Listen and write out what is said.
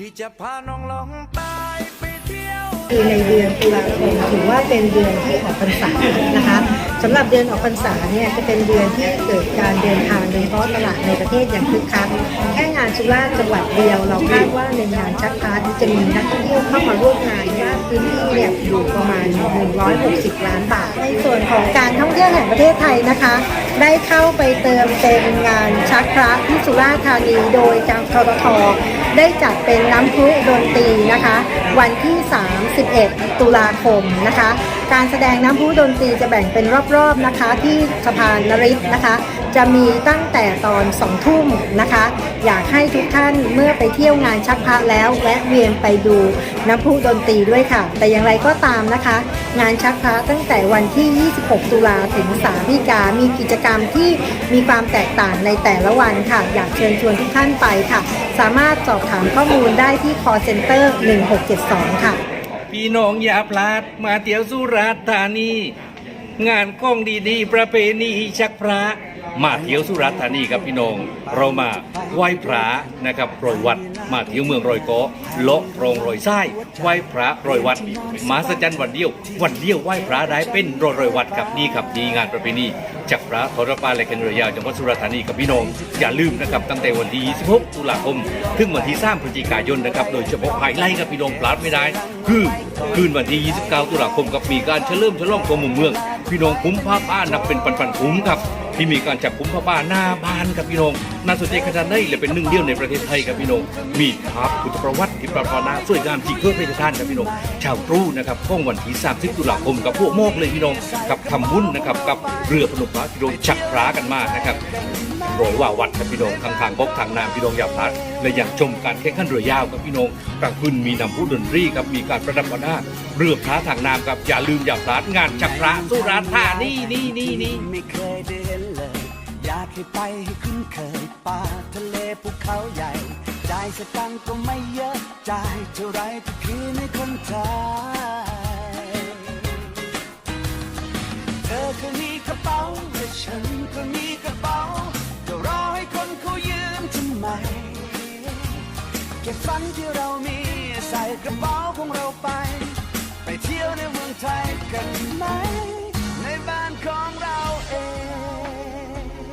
พี่จะพาน้องลองใต้ไปเที่ยวคือในเดือนตุลาคมถือว่าเป็นเดือนที่ออกพรรษานะคะสำหรับเดือนออกพรรษาเนี่ยจะเป็นเดือนที่เกิดการเดินทางาะตลาดในประเทศอย่างคึกคักแค่งานสุราษฎร์จังหวัดเดียว เราคาดว่าในงานชักพาร์ทจะมีนักท่องเที่ยวเข้ามาร่วมงานเนี่ยพื้นที่เนี่ยอยู่ประมาณ 160 ล้านบาท ในส่วนของการท่องเที่ยวแห่งประเทศไทยนะคะ ได้เข้าไปเติมเต็มงานชักพระที่สุราษฎร์ธานีโดยทางทททได้จัดเป็นน้ำพุดนตรีนะคะ วันที่ 31 ตุลาคมนะคะ การแสดงน้ำพุดนตรีจะแบ่งเป็นรอบๆนะคะ ที่สะพานนริศนะคะ จะมีตั้งแต่ตอน2ทุ่มนะคะ อยากให้ทุกท่านเมื่อไปเที่ยวงานชักพระแล้วแวะเวียนไปดูน้ำพุดนตรีด้วยค่ะ แต่อย่างไรก็ตามนะคะ งานชักพระตั้งแต่วันที่ 26 ตุลาถึง3พฤศจิกามีกิจกรรมที่มีความแตกต่างในแต่ละวันค่ะ อยากเชิญชวนทุกท่านไปค่ะ สามารถสอบถามข้อมูลได้ที่ call center 1672 ค่ะ พี่น้องอย่าพลาดมาเที่ยวสุราษฎร์ธานี งานกล้องดีๆ ประเพณีชักพระ มาเที่ยวสุราษฎร์ธานีครับพี่น้อง เรามาไหว้พระนะครับโปรยวัด มาเที่ยวเมืองรอยกาะเลาะโรงรอยไส้ไหว้พระรอยวัดมาสจันวันเดียว วันเดียวไหว้พระได้เป็นรอยรอยวัดครับนี่ครับนี่งานประเพณีจักพระทรปาและกันเรือยาวจังหวัดสุราษฎร์ธานีกับพี่น้องอย่าลืมนะครับตั้งแต่วันที่ 26 ตุลาคม ถึงวันที่3พฤศจิกายนนะครับโดยเฉพาะไฮไลท์ครับพี่น้องพลาดไม่ได้ คือคืนวันที่ 29 ตุลาคมกับมีการเฉลิมฉลองตัวมุมเมือง พี่น้องคุ้มผ้าป้านับเป็นปันๆคุ้มครับที่มีการจับคุ้มผ้าป้าหน้าบ้านครับพี่น้อง น่าสนใจขนาดไหนและเป็นหนึ่งเดียวในประเทศไทยครับพี่น้องมีภาพพุทธประวัติที่ประพานาสวยงามที่เพื่อพระราชทานครับพี่น้องชาวตรู่นะครับข้องวันที่30ตุลาคมกับพวกโมกเลยพี่น้องกับทำบุญนะครับกับเรือพนมพระพี่น้องชักพระกันมากนะครับโรยว่าวัดครับพี่น้องทางทางบกทางน้ำพี่น้องอย่าพลาดและอย่างชมการแข่งขันเรือยาวครับพี่น้องกลางคืนมีนำผู้ดนตรีครับมีการประดับประดาเรือพระทางน้ำครับอย่าลืมอย่าพลาดงานชักพระสุราษฎร์ธานีนี่นี่นี่ากให้ไปให้คุ้นเคยป่าทะเลภูเขาใหญ่จ่ายสตังค์ก็ไม่เยอะจ่ายเท่าไรก็คือในคนไทยเธอก็มีกระเป๋าและฉันก็มีกระเป๋าจะรอให้คนเขายืมทำไมเก็บฝันที่เรามีใส่กระเป๋าของเราไป ไปเที่ยวในเมืองไทยกันไหม